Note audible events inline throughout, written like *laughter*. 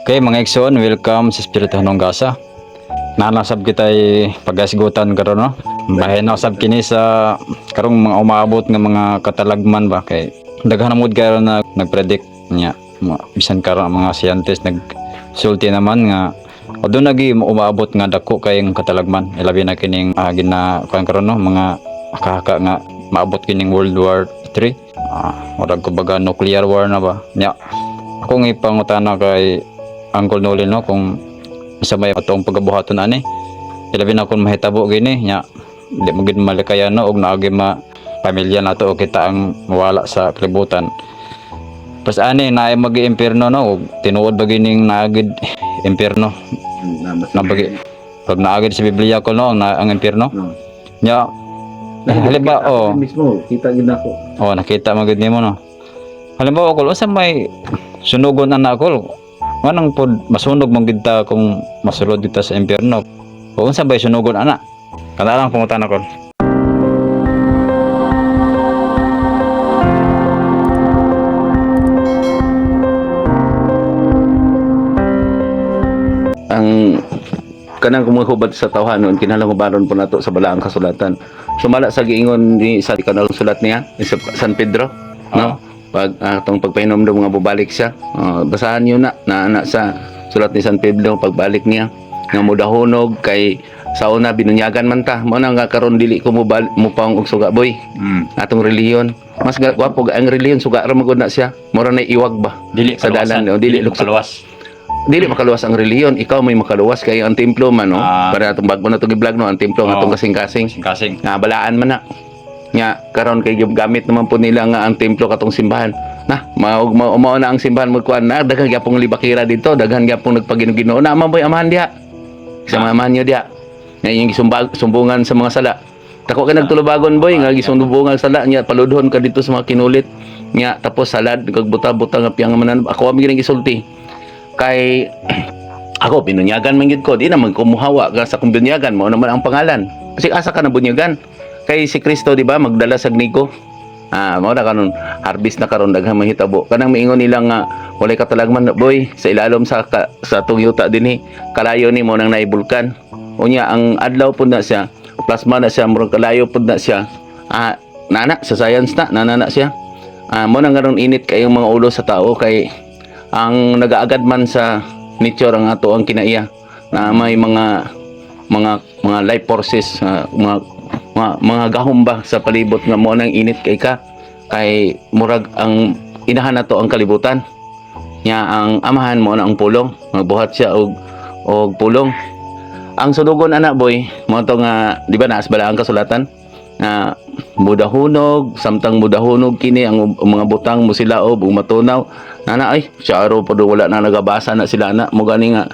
Okay mga Ikson, welcome sa Espiritu ng Gasa. Nanasab kita pagasigutan karon no. Bahay na sab kini sa karong mga umaabot nga mga katalagman ba kay daghan mod karon na nagpredict niya. Bisan karon ang mga scientist nag sulti naman nga Odo nagi umaabot nga dako kay ang katalagman. Ilabi na kining uh, gina kuan karon no mga akaka nga maabot kining World War 3. Ah, murag kumbaga nuclear war na ba. Nya ako nga ipangutana kay Uncle Nolin no kung sa may atong pagabuhaton ani. Ilabi na kung mahitabo gini nya di mo gid malikayan no og naagi ma pamilya nato o kita ang mawala sa kalibutan. Pas ani na ay magi impierno no og tinuod ba gining naagid impierno na bagi pag naagid sa Biblia ko no ang, na, ang impierno. No. Nya halimbawa oh mismo kita gid nako Oh, nakita mo gid nimo no. Halimbawa ko sa may sunugon anak ko. Manang pod masunog mong gid ta kung masulod kita sa impyerno. O unsa bay sunugon ana? Kana lang pangutan ako. ang kanang kumuhubad sa tawhanon kinahanglan baron po nato sa balaang kasulatan sumala sa giingon ni sa kanang sulat niya ni sa San Pedro no pag atong pagpainom daw mga bubalik siya Ah, basahan niyo na na na sa sulat ni San Pedro pagbalik niya nga mudahonog kay sa una binunyagan man ta mo na nga karon dili ko mo mo paong og suga boy Mm. atong reliyon mas gwapo ang reliyon suga ra magud na siya mura na iwag ba Dili Sa dalan, oh, dili lukso. kaluwas. dili makaluwas ang reliyon ikaw may makaluwas kay ang templo man no Ah. para atong bago na to gi-vlog no ang templo Oo. atong kasing-kasing Kasing. nga balaan man na nga karon kay gamit naman po nila nga ang templo katong simbahan. Na maog mao mao na ang simbahan mo kuan. Na daghan gyapong libakira dito daghan gyapong nagpaginuginoo na man boy amahan diha? Sa mga amahan niyo diha? Nga yung sumbungan sa mga sala. Tako ka nagtulubagon boy nga gisumbungan sa sala. Nya paludhon ka dito sa mga kinulit. Nya tapos salad kag buta-buta nga piyang manan. Ako am gining gisulti. Kay *clears throat* ako binunyagan man gid ko. Di naman ko muhawa. Ka sa kung binunyagan mo naman ang pangalan. Kasi asa ka na bunyagan kay si Kristo di ba magdala sa gniko. Ah mao na karon harvest na karon daghang mahitabo. Kanang miingon nila nga walay katalagman boy sa ilalom sa ka, sa atong yuta dinhi kalayo ni mo nang naibulkan. Unya ang adlaw pud na siya plasma na siya murag kalayo pud na siya. Ah nana sa science na nanana siya. Ah mo nang karon init kay mga ulo sa tao kay ang nagaagad man sa nature ang ato ang kinaiya. Na may mga mga mga life forces ah, mga mga, mga gahom ba sa palibot nga mo nang init kay ka? Kay murag ang inahan nato ang kalibutan. Nya ang amahan mo na ang pulong. Magbuhat siya og og pulong. Ang sudugon anak boy mo to nga di ba naas bala ang kasulatan? Nga mudahunog samtang mudahunog kini ang ang mga butang mo sila og matunaw nana ay siya araw pa do wala na nagabasa na sila na mo gani nga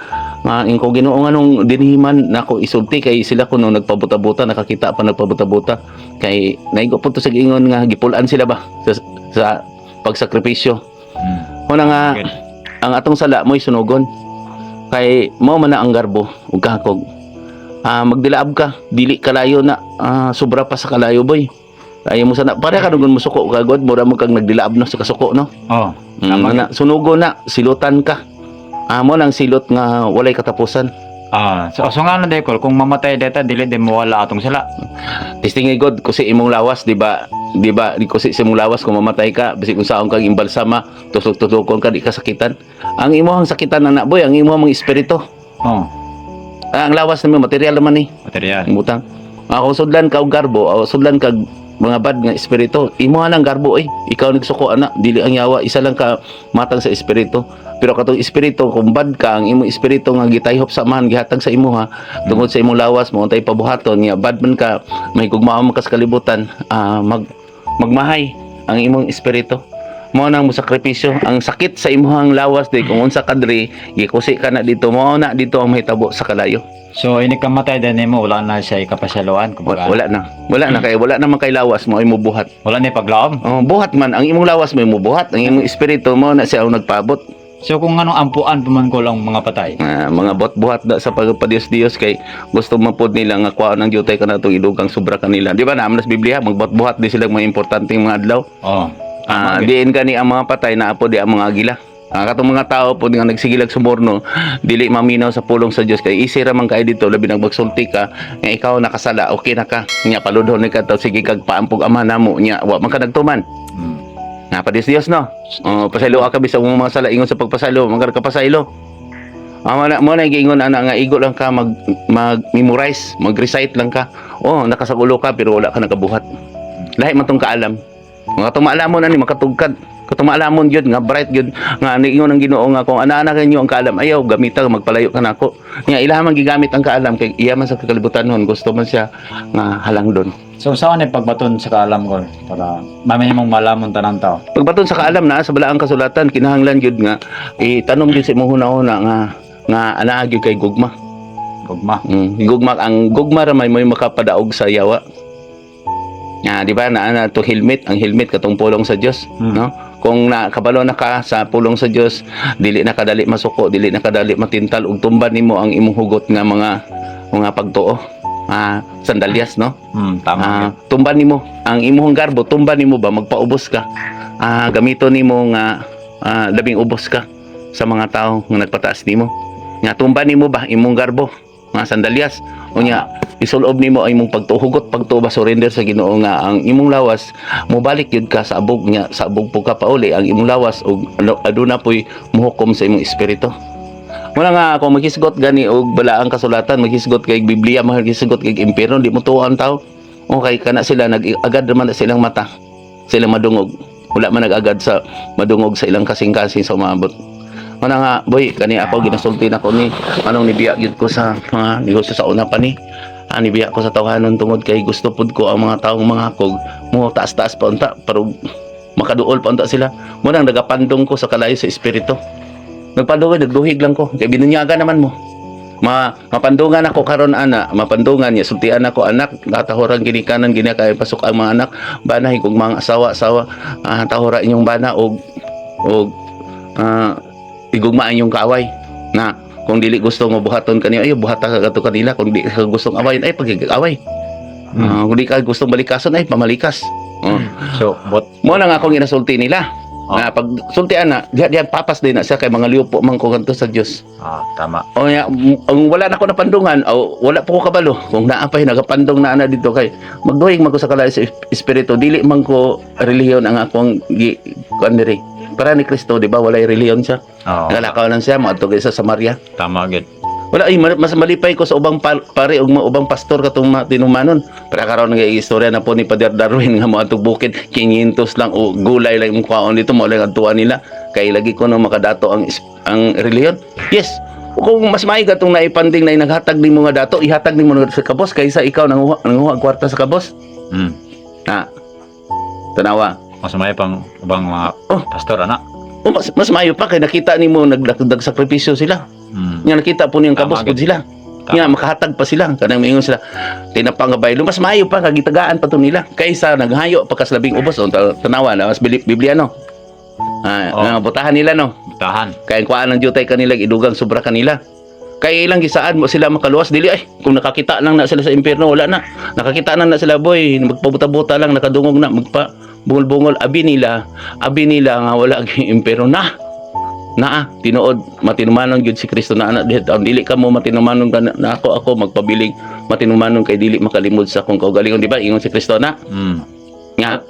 nga ingko Ginoo nga nung dinhiman nako isulti kay sila kuno nagpabuta-buta nakakita pa nagpabuta-buta. Kay naigo po to sa giingon nga gipulan sila ba sa, sa pagsakripisyo? Mm. mo na nga Good. ang atong sala mo'y sunugon. Kay mo man na ang garbo ug kakog ah magdilaab ka dili kalayo na ah, sobra pa sa kalayo boy. Kaya mo sana pare ka dugon mo suko kagod mura mo kag nagdilaab no sa kasuko no? Oh. mm, na, sunugo na silutan ka amo nang silot nga walay katapusan. Ah, so, so nga na dekol kung mamatay data dili din mawala atong sila. Testing God kusi imong lawas di ba? Di ba? Di kusi sa imong lawas kung mamatay ka bisig kung saon kag imbalsama tusok-tusokon ka di ka sakitan. Ang imong sakitan anak boy ang imong mga espiritu Oh. Ah, ang lawas naman material naman ni. Material. ang butang. Ako sudlan ka og garbo o sudlan kag mga bad nga espiritu. Imo nang garbo eh. Ikaw nagsuko ana dili ang yawa. Isa lang ka matang sa espiritu. Pero katong espiritu kung bad ka ang imong espiritu nga gitayhop sa man gihatag sa imo ha. Tungod sa imong lawas mo untay pabuhaton. Nga bad man ka may gugmao ka sa kalibutan ah, mag magmahay ang imong espiritu mo nang musakripisyo ang sakit sa imong lawas di kung unsa kadri gikusi ka na dito mo na dito ang mahitabo sa kalayo So ini kamatay din mo wala na siya ikapasyaluan Wala, kumbaga. wala na. Wala na kay wala naman kay lawas mo ay mubuhat. Wala ni paglaom. Oh, buhat man ang imong lawas mo ay mubuhat, ang imong espiritu mo na siya ang nagpaabot. So kung anong ampuan paman ko lang mga patay. Ah, mga bot buhat da sa pagpadios-dios kay gusto man pod nila nga kuha ng jutay kana tong idugang sobra kanila. Di ba naman sa Biblia magbot buhat di sila mga importanteng mga adlaw. Oh. Ah, diin kani ang mga patay na apo di ang mga agila. Ah, katong mga tao po nga nagsigilag sumurno, dili maminaw sa pulong sa Dios kay isira man kay dito labi nang magsulti ka nga ikaw nakasala okay na ka. Nya paludhon ni ka taw sige kag paampog ama namo nya wa man ka nagtuman. Mm. nga pa Dios no? Oh, pasaylo ka bisag mo mga sala ingon sa pagpasalo man ka pasaylo. Amo na mo na giingon ana nga igo lang ka mag mag memorize mag-recite lang ka. Oh nakasagulo ka pero wala ka nakabuhat. Lahi man tong kaalam mga tumaalamon ani makatugkad katumaalamon gyud nga bright gyud nga niingon ang Ginoo nga kung ana-ana kanyo ang kaalam ayaw gamita magpalayo ka nako nga man gigamit ang kaalam kay iya man sa kakalibutan gusto man siya nga halang doon So saan ni pagbaton sa kaalam ko para mamay mong malamon tanang tao. pagbaton sa kaalam na sa balaang kasulatan kinahanglan gyud nga itanom gyud sa imong hunahuna nga nga anaa gyud kay gugma Gugma. Mm, gugma ang gugma ra may makapadaog sa yawa. Nga, di ba na na to helmet, ang helmet katong pulong sa Dios, Mm. no? Kung nakabalo na ka sa pulong sa Dios, dili na kadali masuko, dili na kadali matintal ug tumban nimo ang imong hugot nga mga mga pagtuo. Ah, sandalyas, no? Mm, tama. Ah, tumban nimo ang imong garbo, tumban nimo ba magpaubos ka. Ah, gamito nimo nga ah, labing ubos ka sa mga tao nga nagpataas nimo. Nga tumban nimo ba imong garbo, nga sandalyas. Unya, isulob nimo ang imong pagtuhugot, pagtuba surrender sa Ginoo nga ang imong lawas mobalik yun ka sa abog nya sa abog po ka pauli ang imong lawas ano- aduna poy muhukom sa imong espiritu. Wala nga kung maghisgot gani og balaang kasulatan, maghisgot kay Biblia, maghisgot kay impero, di mo tuwa ang tao. Okay, kana sila nag-agad naman na silang mata. Sila madungog. Wala man nag-agad sa madungog sa ilang kasing-kasing sa umabot. Wala nga, boy, kani ako ginasulti na ko ni anong nibiya gyud ko sa mga negosyo sa una pa ni. Ah, nibiya ko sa tawhanon tungod kay gusto pud ko ang mga taong mga kog mo taas-taas pa unta pero makaduol pa unta sila. Mo nang nagapandong ko sa kalayo sa espiritu. Nagpandungan, nagduhig lang ko. Kaya binunyaga naman mo. Ma mapandungan ako karon ana, mapandungan niya sultian ako anak, gatahoran gini kanan gini kay pasok ang mga anak, banahi kog mga asawa asawa, ah, tahora inyong bana og og ah, igugmaan yung kaaway. Na kung dili gusto mo buhaton kaniya ay buhata ka kadto kanila kung di ka gustong awayin ay pagigaway Mm. Ah, kung di ka gustong balikason ay pamalikas oh. So, bot mo na nga akong ginasulti nila. Oh. na pag sultian na diha diha papas din na siya kay mga liupo man ko kanto sa Dios ah, tama. o ya ang wala na ko napandungan o wala po ko kabalo. Kung naa pa nagapandong na ana dito kay magduhig man ko sa kalay sa espiritu dili man ko relihiyon ang akong gi kuan diri para ni Kristo di ba walay relihiyon siya Oo. Nagalakaw lang siya, maadto sa Samaria. Tama gid. Wala, ay, mas malipay ko sa ubang pa, pare, mga ubang pastor katong mga tinumanon. Para karon nga istorya na po ni Pader Darwin nga atong bukid, 500 lang o gulay lang yung kwaon dito, mo lang ang tuwa nila. Kay lagi ko no makadato ang ang reliyon. Yes, kung mas maayos katong naipanding na naghatag ni mga dato, ihatag ni mo sa kabos kaysa ikaw nanguha, nanguha ang kwarta sa kabos. Mm. Na, tanawa. Mas may pang ubang mga Oh. pastor ana. O, mas, mas maayo pa kay nakita ni mo nagdagdag sakripisyo sila. Mm. Nga nakita po niyang kabos gud sila. Tama. Nga makahatag pa sila. Kanang mingon sila. Tinapang nga baylo. Mas maayo pa kagitagaan pa to nila. Kaysa naghayo pa kas labing ubos. O, ta- tanawa na mas Biblia no. Ah, Oh. nga, butahan nila no. Tahan. Kaya kuhaan ng jutay kanila idugang sobra kanila. Kaya ilang gisaan mo sila makaluwas dili ay kung nakakita lang na sila sa impyerno wala na. Nakakita na na sila boy magpabuta-buta lang nakadungog na magpa bungol-bungol abi nila abi nila nga wala *laughs* gyud impyerno na naa tinuod matinumanon gyud si Kristo. Na anak dihet ang dili ka mo matinumanon ka na, na ako ako magpabiling matinumanon kay dili makalimod sa akong kaugalingon di ba? Ingon si Kristo na. Mm. nga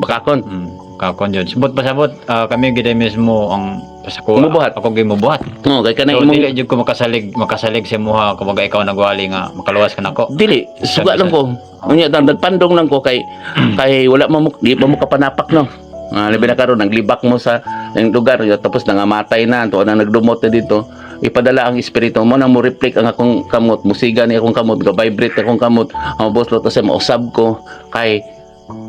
bakakon Mm. Kakon jud. Sabot pa sabot ah, kami gid mismo ang pasako. Mubuhat. Ako gid mubuhat. no kay kana So, imong dili jud ko makasalig makasalig sa muha kumbaga ikaw nagwali nga makaluwas ka nako. Dili, suga lang ko. Unya tan nagpandong lang ko kay *clears throat* kay wala mo di pa mo kapanapak no. Ah, labi na karon naglibak mo sa ng lugar yo tapos nangamatay na to na nagdumot na dito. Ipadala ang espiritu mo na mo reflect ang akong kamot, musiga ni akong kamot, ga vibrate akong kamot. Ang boss lo to sa mausab ko kay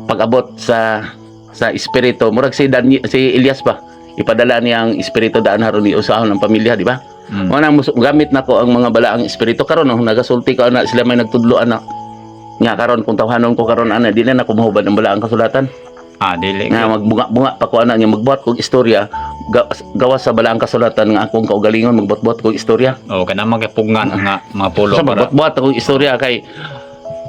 pag-abot sa sa espiritu. Murag si Dan, si Elias ba? Ipadala niya ang espiritu daan haron ni usahon ng pamilya, di ba? Mm. Mus- gamit nako ang mga balaang espiritu karon no, nagasulti ko ana sila may nagtudlo ana. Nga karon kung tawhanon ko karon ana dili na ko mahubad ang balaang kasulatan. Ah, dili. Nga magbunga-bunga pa ko ana nya magbuhat kog istorya ga- gawas sa balaang kasulatan nga akong kaugalingon magbuhat-buhat kog istorya. Oh, kana magpugnan nga mga pulo Sa para. magbuhat-buhat akong istorya kay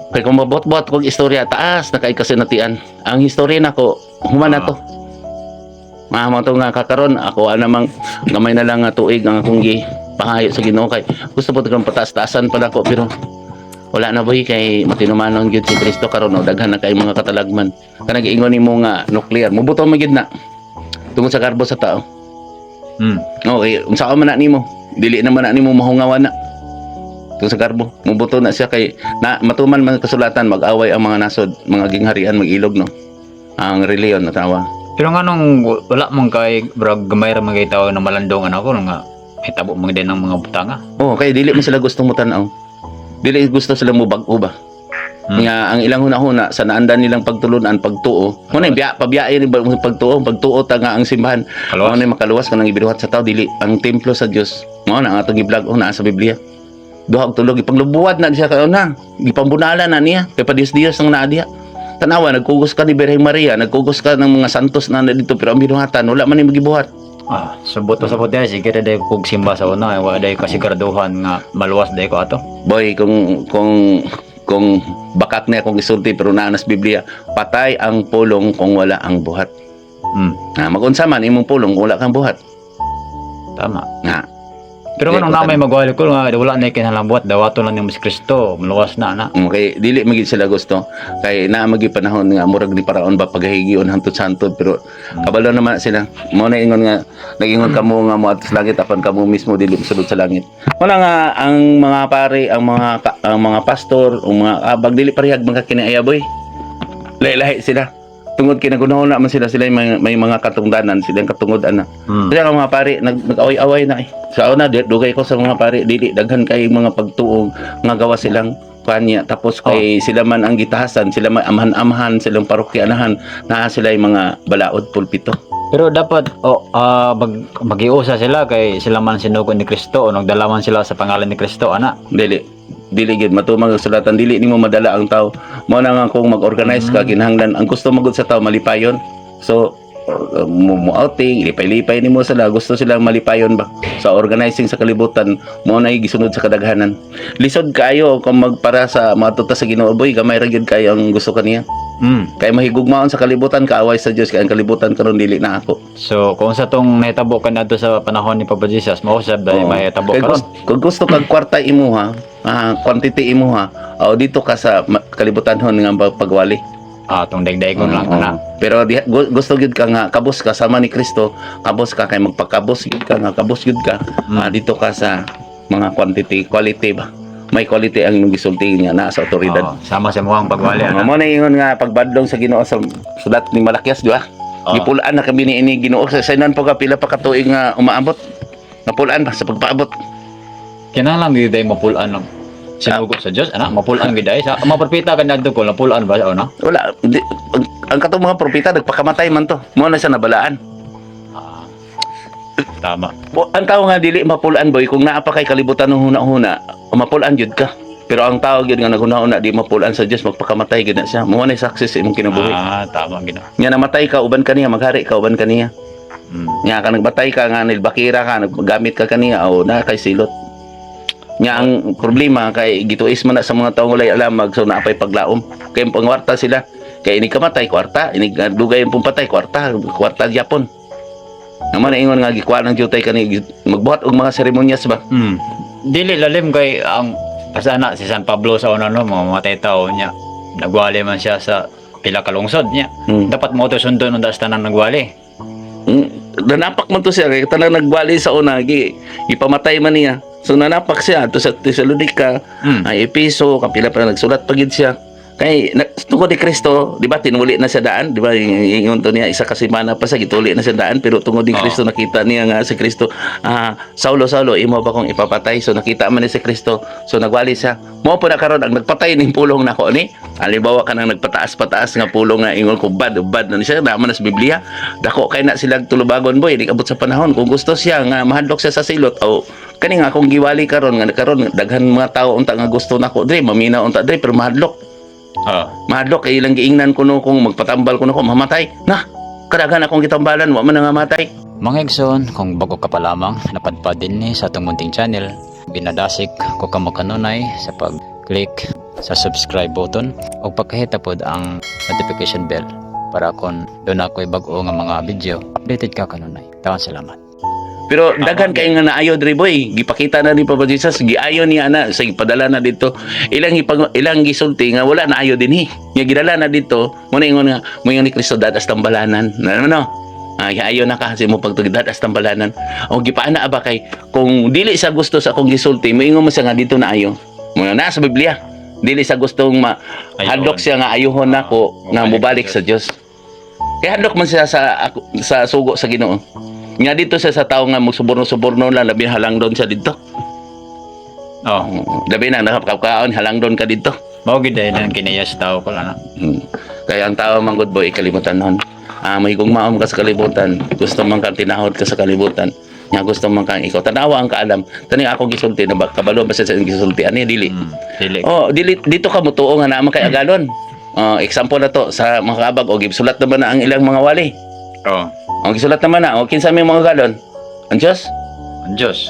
kay kung magbuhat-buhat kog istorya taas na kay kasinatian. Ang istorya nako human na to. Mahamang to nga kakaron ako anamang gamay na lang nga tuig ang akong gi pangayo sa Ginoo kay gusto po kang pataas-taasan pa ko pero wala na boy kay matinumanon gyud si Kristo karon o daghan na kay mga katalagman kanang giingon nimo nga nuclear mubuto magid na tungod sa karbo sa tao Hmm. okay unsa man na nimo dili naman na nimo mahungawan na tungod sa karbo mubuto na siya kay na matuman man kasulatan mag-away ang mga nasod mga gingharian mag-ilog no ang reliyon na tawag Pero nga nung wala mong kay brag gamay ra mga tao na malandongan ako nga hitabo mga din ng mga butanga. Oo, kaya dili mo sila gustong mutanaw. Dili gusto sila mo bag-o ba. Hmm. Nga ang ilang huna-huna sa naandan nilang pagtulunan, pagtuo. Mo na biya pabiyae ni ba- pagtuo, pagtuo ta nga ang simbahan. Mo Kaluwas. na makaluwas kanang ibiruhat sa tao dili ang templo sa Dios. Mo na ang atong giblog oh, naa sa Biblia. Duha og tulog ipanglubuwat na siya kayo na. Gipambunala na niya. Kay pa Dios Dios ang naa diha. Tanawa, nagkugos ka ni Birheng Maria, nagkugos ka ng mga santos na dito, pero ang binuhatan, wala man yung magibuhat. Ah, subot pa sa puti sige ra day kog simba sa una wala day kasiguraduhan nga maluwas day ko ato. Boy, kung kung kung bakak na akong isulti pero naanas Biblia, patay ang pulong kung wala ang buhat. Hmm. Na magunsa man imong pulong kung wala kang buhat. Tama. Na. Pero kung namay magwali ko nga wala na kinahalang buhat dawato lang ni Mas Kristo maluwas na na. Okay, dili magid sila gusto kay naa magi panahon nga murag ni paraon ba paghigion hantod santod pero kabalo naman sila. Mo na ingon nga nagingon kamo nga mo at sa langit apan kamo mismo dili sulod sa langit. Wala nga ang mga pare, ang mga ka- ang mga pastor, ang mga abag dili parehag mga kinaaya boy. Lahi-lahi sila. Tungod kay nagunahon na man sila sila may, may mga katungdanan, sila yung katungodan na. Hmm. Ang mga pare, nag, nag-away-away na eh. Sa una, di- dugay ko sa mga pare, dili, daghan kay mga pagtuong nga gawa silang kanya. Tapos kay sila man ang gitahasan, sila man amahan-amahan, silang parokyanahan, na sila yung mga balaod pulpito. Pero dapat oh, ah, mag magiusa sila kay sila man sinugod ni Kristo o nagdalaman sila sa pangalan ni Kristo ana. Dili, dili gid matumang ang sulatan. Dili nimo madala ang tao mo na nga kung mag-organize ka kinahanglan ang gusto magud sa tao malipayon. So uh, mo mo outing lipay-lipay nimo sila. Gusto silang malipayon ba? Sa organizing sa kalibutan mo na gisunod sa kadaghanan. Lisod kayo kung magpara sa mga tuta sa Ginoo. Boy gamay ra gyud kayo ang gusto kaniya Hmm. kay mahigugmaon sa kalibutan kaaway sa Dios kay ang kalibutan karon dili na ako. So kung sa tong nahitabo ka nadto sa panahon ni Papa Jesus, mao sa dahil Oo. mahitabo ka gusto, kung gusto kag kwarta imuha ah quantity imuha o dito ka sa kalibutan hon nga pagwali Ah, tong dagdagon lang Oo. ana. Pero di, gu- gusto gyud ka nga kabus ka sama ni Kristo, kabus ka kay magpakabus gyud ka nga kabus gyud ka Mm. ah, dito ka sa mga quantity, quality ba. May quality ang gisulti niya na sa. Oo, sama sa mukhang pagwali Uh, ana. mo na ingon nga pagbadlong sa Ginoo sa sulat ni Malakias, di ba? Oo. Gipulaan na kami ni ini Ginoo sa saynan po ka pila pa ka tuig nga umaabot. Napulaan ba sa pagpaabot? Kinahanglan gyud day mapulan lang. Sinugo sa Dios ana, mapulan gyud day sa maperpita ka nadto ko napulan ba o na? Wala, di, ang, ang katong mga propeta nagpakamatay man to. Mo na siya nabalaan. Ah, tama. Po, ang tao nga dili mapulaan boy kung naa pa kay kalibutan ng huna-huna, mapulaan jud ka. Pero ang tao gyud nga naghuna-huna di mapulaan sa Dios magpakamatay gyud na siya. Mo na success imong kinabuhi. Ah, tama gina. Nya namatay ka uban kaniya maghari ka uban kaniya. Hmm. Nya ka nagbatay ka nga nilbakira ka naggamit ka kaniya o na kay silot. Nya ang problema kay gituis man na sa mga taong walay alamag so naapay paglaom. Kay pangwarta sila. Kay ini kamatay kwarta, ini dugay ang pumpatay kwarta, kwarta Japon. Naman ingon nga gikuha ng jutay kani magbuhat og mga seremonyas ba. Hmm. Dili lalim kay ang kasana si San Pablo sa una no, mga matay tao niya. Nagwali man siya sa pila ka lungsod niya. Hmm. Dapat mo to sundo nung das tanan nagwali. Mm, nanapak man to siya kay tanang nagbali sa una gi ipamatay man niya so nanapak siya to sa Tesalonica Hmm. ay episo kapila pa nagsulat pagid siya kay na, tungkol ni Kristo di ba tinuli na sa daan di ba ingon to niya isa ka semana pa sa gituli na sa daan pero tungkol ni. Kristo nakita niya nga si Kristo ah Saulo Saulo imo ba kong ipapatay? So nakita man ni si Kristo so nagwali siya. Mo po na karon ang nagpatay ning pulong nako ni. Halimbawa ka nang nagpataas-pataas nga pulong nga ingon ko bad bad na siya naman na sa Biblia. Dako kay na sila tulubagon boy di abot sa panahon. Kung gusto siya nga mahadlok siya sa silot o kani nga akong giwali karon nga karon daghan mga tao unta nga gusto nako dre mamina unta dre pero mahadlok Ah. mahadlok kay ilang giingnan ko no kung magpatambal ko nako mamatay na kadaghan akong gitambalan wa man nga matay Mga Igsoon, kung bago ka pa lamang, napadpad din ni sa itong munting channel, binadasik ko ka makanunay sa pag-click sa subscribe button o pagkahita pod ang notification bell para kung doon ako bago nga mga video, updated ka kanunay. Tawan salamat. Pero daghan kay nga naayo diri boy. Gipakita na ni Papa Jesus, giayo niya na sa padala na dito. Ilang ipag, ilang gisulti nga wala na ayo dinhi. Nya gidala na dito, mo na ingon nga mo ni Kristo dadas tambalanan. Ano no? Ah, ayo na ka kasi mo pagtugidat as tambalanan. O gipaana ba kay kung dili sa gusto sa akong gisulti, mo ingon mo siya nga dito na ayo. Mo na sa Biblia. Dili sa gustong ma hadlok siya nga ayuhon nako nga mubalik sa Dios. Kaya hadlok man siya sa sa sugo sa Ginoo. Nga dito siya sa tao nga magsuborno-suborno lang labi halang doon siya dito. Oh, Labi na nakapkaon halang doon ka dito. mao gid dahil nang kiniyas tao ko lang. Hmm. Kaya ang tao man good boy kalimutan nun. Ah, may kung maom ka sa kalibutan, gusto man kang tinahod ka sa kalibutan. Nga gusto man kang ikaw tanawa ang kaalam. Tani ako gisulti na ba kabalo ba sa sa gisulti ani dili. Hmm, dili. Oh, dili dito ka mutuo nga naman kay agalon. Oh, example na to sa mga kabag o gisulat naman na ang ilang mga wali. Oh, Ang gisulat naman na o kinsa may mga galon. Ang Diyos. ang Diyos.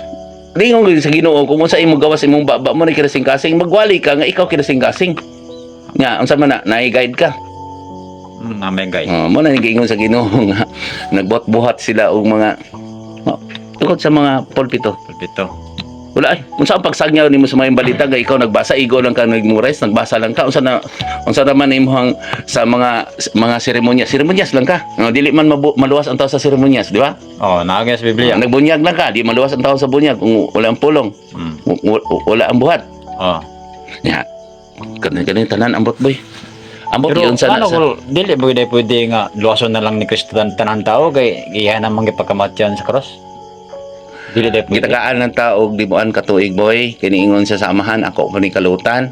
Lingon gyud sa Ginoo kung unsa imong gawas imong baba mo ni kinasing-kasing magwali ka nga ikaw kinasing-kasing. Nga unsa man na nai-guide ka. Hmm, amen guys. Oh, mo na giingon sa Ginoo *laughs* nga nagbuhat-buhat sila og mga oh, tungkol sa mga pulpito. Pulpito. Wala ay, unsa ang pagsagyaw nimo sa mga balita nga ikaw nagbasa igo lang ka nagmemorize, nagbasa lang ka unsa na unsa naman imong sa mga mga seremonya, seremonyas lang ka. Oh, dili man mabu- maluwas ang tao sa seremonyas, di ba? Oh, naagay sa Biblia. Nagbunyag lang ka, di maluwas ang tao sa bunyag kung wala ang pulong, Hmm. wala ang buhat. Oh. Ya. Kanin kanin tanan ambot boy. Ambot Pero yun sa, ano ko, dili pwede pwede nga luwason na lang ni Kristo tan tanan tao kay iya namang gipagkamatyan sa cross. Dili pwede. gitagaan ng tao og dibuan katuig boy. Kiniingon sa amahan ako panikalutan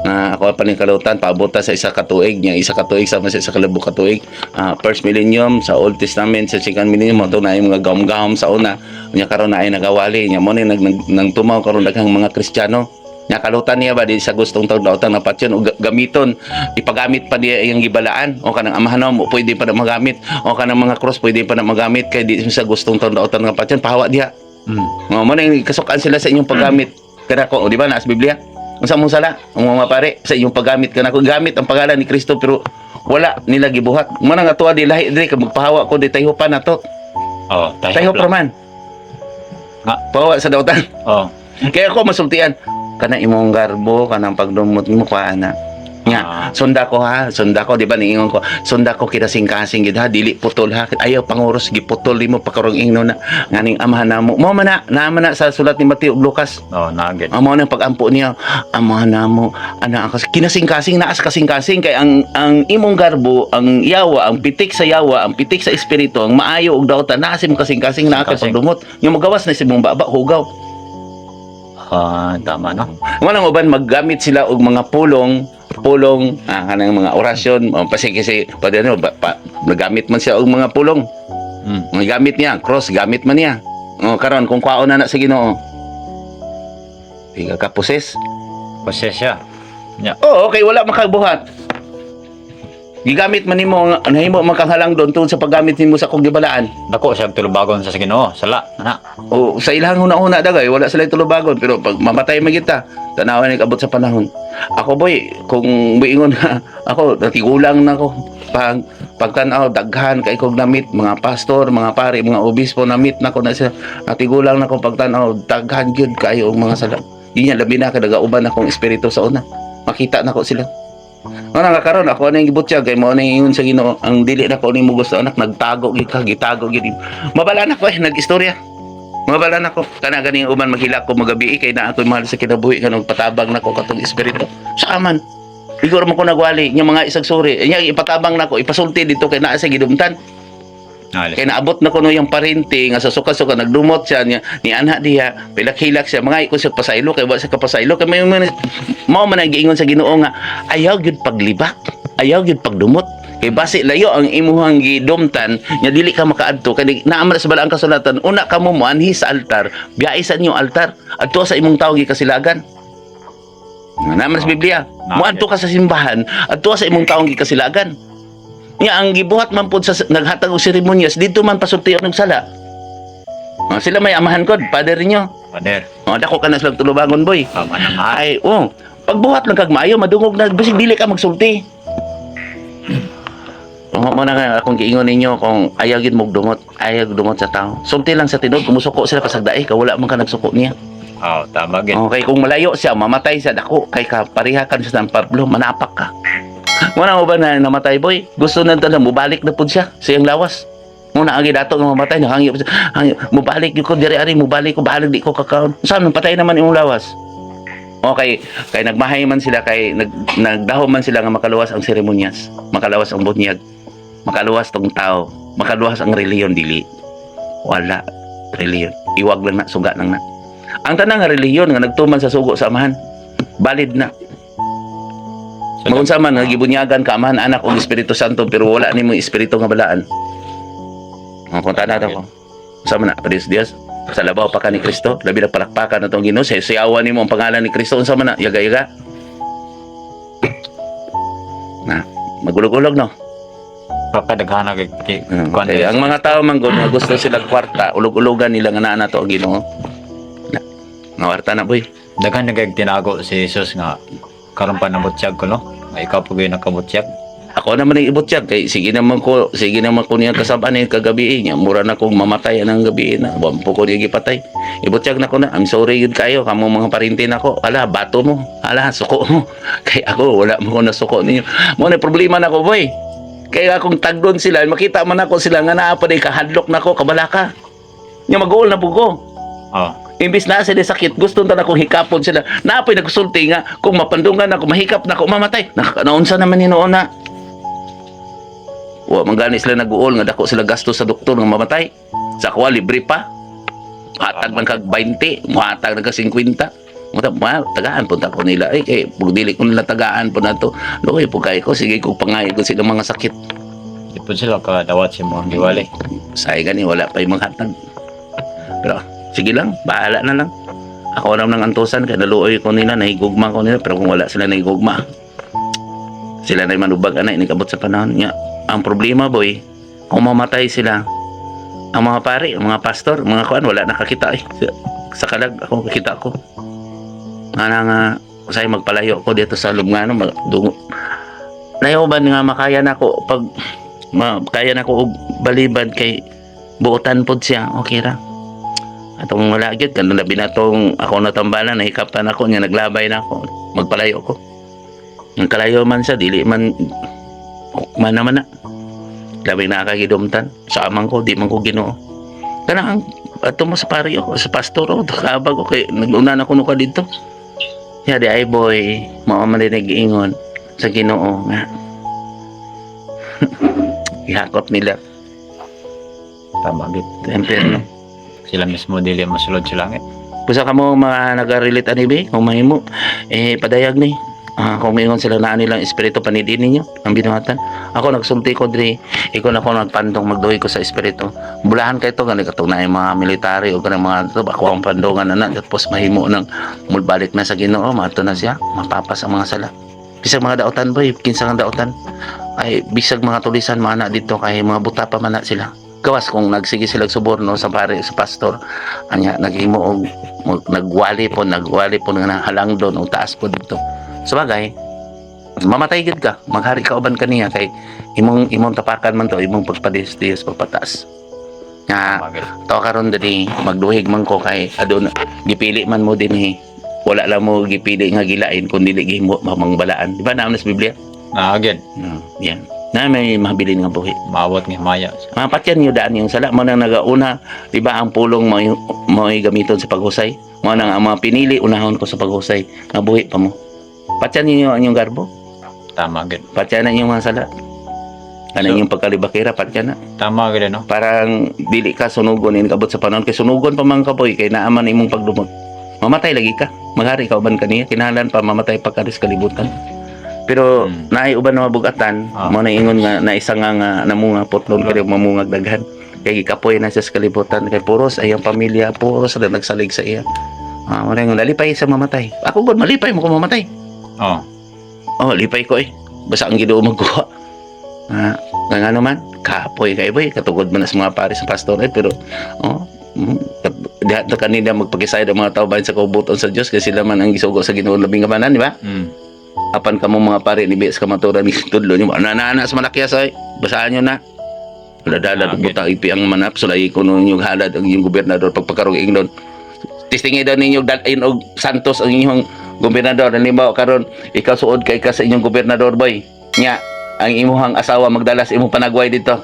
na ako panikalutan paabot ta sa isa katuig niya isa katuig sama sa isa kalabu katuig Ah, first millennium sa Old Testament sa second millennium mo na mga gam-gam sa una. Nya karon na ay nagawali nya mo ni nag, nang tumaw karon daghang mga Kristiyano nya kalutan niya ba di sa gustong taon daotan na patyon o ga- gamiton ipagamit pa niya yung gibalaan o kanang amahan mo pwede pa na magamit o kanang mga cross pwede pa na magamit kay di sa gustong taon daotan nga patyon pahawa diha. Oh, mo nang kasukan sila sa inyong paggamit. Kana ko, di ba nasa Biblia? Unsa mong sala? Ang mga pare sa inyong paggamit kana ko gamit ang pangalan ni Kristo pero wala nila gibuhat. Mo nang atuwa di lahi diri ka magpahawa ko di tayo pa na to. Oh, Tayo pa man. Nga. Pahawa sa dautan. Oh. Kaya ako masultian kana imong garbo kanang pagdumot mo kuana. Nga, Ah. sunda ko ha, sunda ko, di ba niingon ko, sunda ko kinasing-kasing gid ha, dili putol ha, ayaw panguros, giputol di mo pakarong ingno na, nganing amahan na mo, man na, naman na sa sulat ni Mateo Lucas, Oh, naagay. Amo nang pagampo niya, amahan na mo, ana ang kas- kinasing-kasing naas kasing-kasing kay ang ang imong garbo, ang yawa, ang pitik sa yawa, ang pitik sa espiritu, ang maayo ug daotan naa sim kasing-kasing naa kay pagdumot. Yung magawas na simong baba hugaw. Ah, tama no. Walang uban maggamit sila og mga pulong pulong ah, kanang mga orasyon oh, kasi kasi pwede ano ba, pa, nagamit man siya og mga pulong Hmm. ang gamit niya cross gamit man niya oh karon kung kwaon na na sa Ginoo Tiga ka poses Posesya. Yeah. Oo, okay, wala makabuhat. Gigamit man nimo ang nahimo man kang halang doon tungod sa paggamit nimo sa kong gibalaan. Dako siya tulubagon sa Ginoo. Sala, ana. O sa ilang una-una dagay wala sila tulubagon pero pag mamatay man kita, tanawan ni abot sa panahon. Ako boy, kung buingon na *laughs* ako natigulang na ako pag pagtanaw daghan kay kog namit mga pastor, mga pare, mga obispo namit na ko na sila. Natigulang na ko pagtanaw daghan gyud kayo mga sala. Dinya labi na kada uban akong espiritu sa una. Makita na ko sila. Ano nga karon ako na yung gibutya kay mo na yun sa Ginoo ang dili na ko ni mo gusto anak nagtago gid ka gitago gid mabala na ko eh nagistorya. Mabala na ko. Kana ganing uman maghila ko magabi kay na ako mahal sa kinabuhi kanang patabang na ko katong espiritu. Sa aman. Igor mo ko nagwali yung mga isag suri nya ipatabang na ko ipasulti dito kay naa sa gidumtan Alis. kay naabot na ko no yung parinti nga sa suka-suka nagdumot siya niya ni anha diha pilak-hilak siya mga iko siya pasaylo kay wa siya kapasaylo. Kay may may- mao man giingon sa Ginoo nga ayaw gyud paglibak ayaw gyud pagdumot. Kay basi layo ang imuhang gidumtan nya dili ka makaadto. Kay naamra sa balaang kasulatan una ka mo moanhi sa altar biyahe sa inyong altar adto sa imong tawo gikasilagan. Nga naman sa Biblia moadto ka sa simbahan adto sa imong taong gikasilagan Nya ang gibuhat man pud sa naghatag og seremonyas dito man pasultiyon og sala. Ah, sila may amahan kod, father niyo. Pader. Oh, dako ka na silang tulubangon boy. Tama na nga. Ay, oh, pagbuhat lang kag maayo madungog na basig dili ka magsulti. mo mo na nga akong giingon ninyo kung ayaw gid mo dumot, ayaw dumot sa tao. Sulti lang sa tinud kumusuko sila pasagdae ka wala man ka nagsuko niya. Oh, tama gid. Okay, kung malayo siya, mamatay siya dako kay ka pareha ka sa Pablo, manapak ka. Wala mo ba na namatay boy? Gusto na talaga mubalik na pud siya sa iyang lawas. Muna agi dato nga mamatay nahangyo pa siya. Hangyo, mubalik ko diri ari mubalik ko bahalag di ko kakaon. Saan patay naman imong lawas? Okay, kay nagmahay man sila kay nag nagdaho man sila nga makaluwas ang seremonyas, makaluwas ang bunyag, makaluwas tong tao, makaluwas ang reliyon dili. Wala reliyon. Iwag lang na suga lang na. Ang tanang reliyon nga nagtuman sa sugo sa amahan, valid na. So, Maunsa man nga gibunyagan ka amahan anak og Espiritu Santo pero wala nimo espiritu nga balaan. Ang kunta na ko. Sama na Padres Diaz. Sa labaw pa ka ni Kristo, labi na palakpakan na itong Ginoo. Sa siyawan nimo ang pangalan ni Kristo unsa man na yaga-yaga. Na, magulog-ulog no. Pakadaghana kay Mm, kuwan okay. din. Ang mga tao man gud gusto sila kwarta, ulog-ulogan nila nga naa na to ang Ginoo. Na, Nawarta na boy. Daghan na kay tinago si Jesus nga karon pa nabutyag ko no. Ay ikaw pa gyud nakabutyag. Ako naman ang ibutyag kay sige naman ko sige naman ko niya kasabaan ni kagabi niya mura na kong mamatay anang gabi na wampo ko niya gipatay. Ibutyag na ko na I'm sorry yun kayo kamo mga parinti na ko. Ala bato mo. Ala suko mo. *laughs* Kay ako wala mo ko na suko ninyo. Mo na problema na ko boy. Kaya akong tagdon sila makita man ako sila nga naa pa di kahadlok na ko kabalaka nya mag-uol na po ko. Oh. Imbis na sila sakit, gusto na akong hikapon sila. Napoy nagsulti nga, kung mapandungan ako, mahikap na ako, mamatay. Nakakanaunsa naman ni noon na. Wa manggani sila nag-uol nga dako sila gasto sa doktor nga mamatay. Sa kuha libre pa. Hatag man kag 20, muhatag na kag 50. Muta ma tagaan punta ko nila ay kay bugdili ko nila tagaan po na to. Loy po kay ko sige ko pangay ko sila mga sakit. Di po sila ka dawat si mo giwali. Say gani wala pa yung mga hatag. Pero sige lang, bahala na lang. Ako na nang antusan kaya naluoy ko nila, nahigugma ko nila pero kung wala sila nahigugma. Sila na manubag ana inikabot sa panahon niya. Ang problema boy, kung mamatay sila, ang mga pari, ang mga pastor, mga kuan wala nakakita eh. Sa, kalag ako kakita ko. Nga nga say magpalayo ko dito sa lubngano magdungo. Nayoban nga makaya na ko pag ma, kaya na ko og balibad kay buotan pod siya okay ra atong wala gyud kan labi na tong ako natambalan nahikapan ako nya naglabay na ako. Magpalayo ko. Ang kalayo man siya dili man man naman na. Labi na kagidumtan. Sa amang ko di man ko Ginoo. Kana ang ato mo sa pari ako sa pastor ako *laughs* kabag ko kay naguna na kuno ka dito ya di ay boy mao man nag-iingon sa Ginoo nga. *laughs* Ihakot nila. Tama gid. tempero Sila mismo dili masulod sa langit. Kusa ka mo mga nag-relate ani be, kung mahimo, eh padayag ni. Ah, kung mayroon sila na nilang espiritu panidin ninyo, ang binuhatan. Ako nagsulti ko diri, ikaw na ko nagpandong magduhi ko sa espiritu. Bulahan kay to gani katong na yung mga military o kanang mga to ako ang pandongan na tapos mahimo nang mulbalik na sa Ginoo, mato na siya, mapapas ang mga sala. Bisag mga daotan boy, kinsa nga daotan. Ay bisag mga tulisan mana dito kay mga buta pa man sila. Gawas kung nagsige sila suborno sa pare sa pastor, anya naghimo og nagwali po nagwali po nga halang doon o taas po dito. Sa bagay mamatay gid ka maghari ka uban kaniya kay imong imong tapakan man to imong pagpadis-dis pagpataas nga to karon diri magduhig man ko kay adun gipili man mo dinhi wala lang mo gipili nga gilain kun dili gihimo mamangbalaan. Di ba naam sa Biblia? Na gid. no, yan na may mahabilin nga buhi. Maabot nga maya. mga patyan nyo daan yung sala. Mo nang nagauna. Di ba ang pulong mo mo gamiton sa paghusay? Mo nang ang mga pinili unahon ko sa paghusay. Nga buhi pa mo. Patyan niyo ang inyong garbo. Tama gid. patyan na yung mga sala. Ano So- yung pagkalibakira? Patyan na. Tama gid no. parang dili ka sunugon in kabot sa panahon kay sunugon pa man ka boy kay naaman imong pagdumot mamatay lagi ka. Maghari ka uban kaniya kinahanglan pa mamatay pa ka kalibutan pero Hmm. naay uban na mabugatan. Ah. mo na ingon nga na isa nga nga namunga putlon kay mamungag daghan. Kay gikapoy na siya sa kalibutan. Kay puros ayang pamilya puros na nagsalig sa iya. Ah mo ingon lalipay sa mamatay. Ako gud malipay mo ko mamatay. Oh. oh lipay ko eh. Basta ang Ginoo magkuha. Ah nga ano man kapoy kay boy. Katugod man sa mga pare sa pastor eh pero oh mm, kat- diha na kanila magpakisay ang mga tao bahin sa kaubuton sa Dios kasi sila man ang gisugo sa Ginoo. Labing kamanan di ba? Mm. Apan kamo mga pare ni Bias kamaturan ni tudlo nyo. Na na na sa malakyas ay basahan nyo na. Ladala Ah, okay. ipi ang manap. Sulay ko nung yung halad ang inyong gobernador pagpagkarong ingnon tistingi daw ninyo dalin og Santos ang inyong gobernador. Halimbawa karon ikaw suod kay ka sa inyong gobernador boy. Nya ang imuhang asawa magdalas imong panagway dito.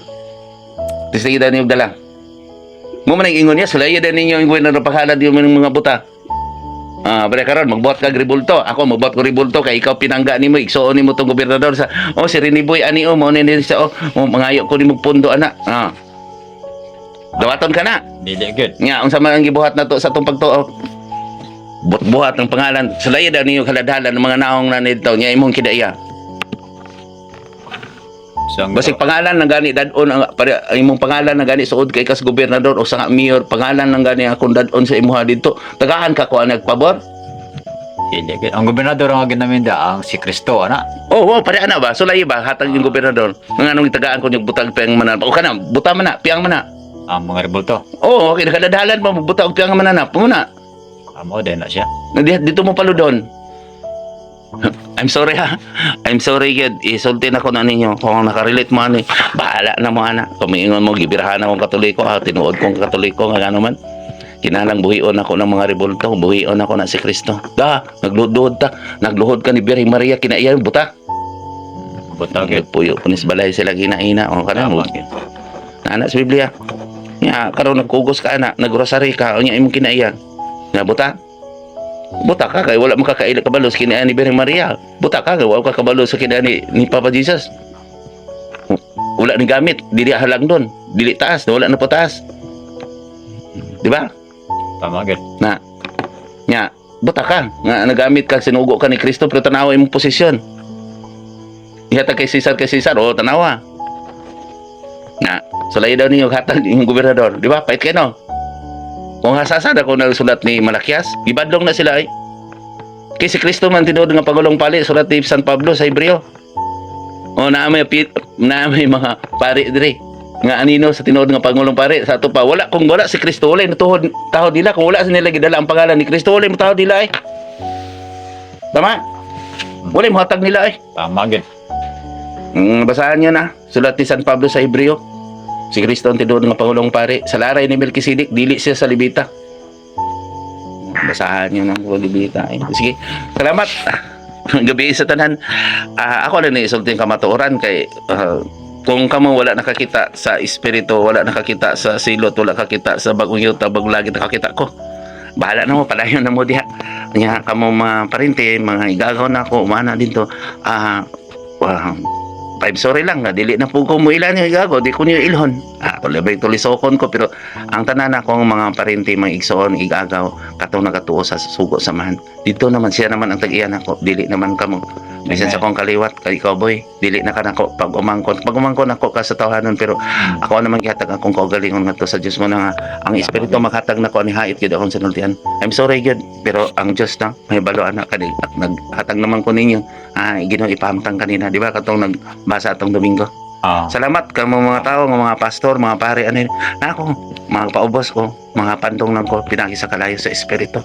Tistingi daw ninyo dala. Mo man ingon niya sulay daw ninyo ang gobernador paghalad yung mga buta Ah, bare karon magbuhat ka ribulto. Ako magbuhat ko ribulto kay ikaw pinangga nimo igsuon nimo tong gobernador sa oh si Riniboy ani oh mo ni sa oh, oh mangayo ko nimo pundo ana. Ah. Dawaton ka na. Dili good. Nya unsa man ang gibuhat nato sa tong pagtuo? Buhat-buhat ang pangalan. Sulay daw ninyo kaladhalan ng mga naong na nito nya imong kidaiya. So, ang Basig pangalan ng gani dadon ang pare imong pangalan ng gani suod kay kas gobernador o sa mayor pangalan ng gani akong dadon sa imuha dito. Tagahan ka ko ang. Dili good. Ang gobernador ang ginaminda ang si Kristo ana. Oh, oh, pare ana ba? Sulay ba hatag yung gobernador? Nga nung itagaan ko yung butag piyang mananap. O kana, buta man na, piyang man na. Ang mga rebulto. Oh, okay, nakadadalan mo buta og piyang mananap. Muna. Amo din na siya. Nadi- Dito mo paludon. I'm sorry ha. I'm sorry yun. Isulti na ko na ninyo. Kung nakarelate mo ani, bahala na mo ana. Kung miingon mo, gibirahan akong katoliko ha. Tinuod kong katoliko nga gano man. Kinalang buhion ako ng mga rebulto. Buhion ako na si Kristo. Da, nagluhod ta. Nagluhod ka ni Birhing Maria. Kinaiyan, buta. Buta good. Puyo, punis balay sila ginaina. O ka na mo. Nana sa Biblia. Nya karon nagkugos ka ana, nagrosary ka, unya imong kinaiya. Nga buta. Buta ka kay wala mo kakaila kabalo sa kinaiya ni Birhen Maria. Buta ka kay wala ka kabalo sa kinaiya ni, Papa Jesus. Wala ni gamit, dili halang doon. Dili taas, wala na po taas. Di ba? Tama good. Na nya buta ka nga nagamit ka sinugo ka ni Kristo pero tanawa imong posisyon. Ihatag kay Cesar kay Cesar o tanawa. Na sulay daw ninyo hatag yung gobernador, di ba? Pait kayo no. Kung hasasada ko nagsulat ni Malakias, ibadlong na sila ay. Kay si Kristo man tinuod nga pagulong pali sulat ni San Pablo sa Hebreo. O na may pi- na may mga pari dire nga anino sa tinuod nga pangulong pare sa ato pa wala kung wala si Kristo wala natuhod tahod nila. Kung wala sa nila gidala ang pangalan ni Kristo wala mo tahod nila ay. Tama? Wala mo hatag nila ay. Tama good. mm, basahan nyo na. Sulat ni San Pablo sa Hebreo si Kristo ang tinuod nga pangulong pare sa laray ni Melkisedek dili siya sa libita basahan nyo ng libita ay sige salamat *laughs* gabi sa tanan Ah, ako na ni kamatuoran kay ah, kung kamo wala nakakita sa espiritu, wala nakakita sa silot, wala nakakita sa bagong yuta, bagong lagi nakakita ko. Bahala na mo, palayon na mo diha. Nya kamo mga parente, mga igagaw na ako, umana din to. Ah, uh, five sorry lang, nga, dili na po ko mo ilan yung igago, di ko niyo ilhon. Ah, wala ba tulisokon ko, pero ang tanan akong mga parente, mga igsoon, igagaw, katong nagatuo sa sugo samahan. Dito naman siya naman ang tag-iyan ako, dili naman kamo. Bisan sa kong kaliwat, kay cowboy, dili na ka nako pag umangkon. Pag umangkon ako ka sa tawhanon, pero ako naman gihatag akong kaugalingon nga to sa Dios mo na nga, ang espiritu maghatag nako ni hait gid akong sinultian. I'm sorry gid, pero ang Dios na may balo anak kani at naghatag naman ko ninyo. Ah, Ginoo ipahamtang kanina, di ba? Katong nagbasa atong Domingo. Ah. Salamat ka mga tao, nga mga pastor, mga pare, ano yun. Na ako, mga paubos ko, mga pantong lang ko, pinagi sa kalayo sa espiritu.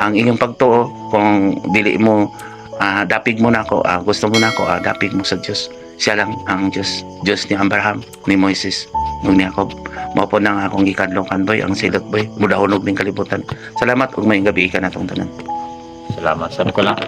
Ang inyong pagtuo, kung dili mo, ah, dapig mo na ako, ah, gusto mo na ako, ah, dapig mo sa Diyos. Siya lang ang Diyos. Diyos ni Abraham, ni Moises, nung ni Jacob. Mapo na nga akong gikadlong boy, ang silot boy, mudahunog ng kalibutan. Salamat, ug may gabi ka na itong tanan. Salamat. Sabi ko lang.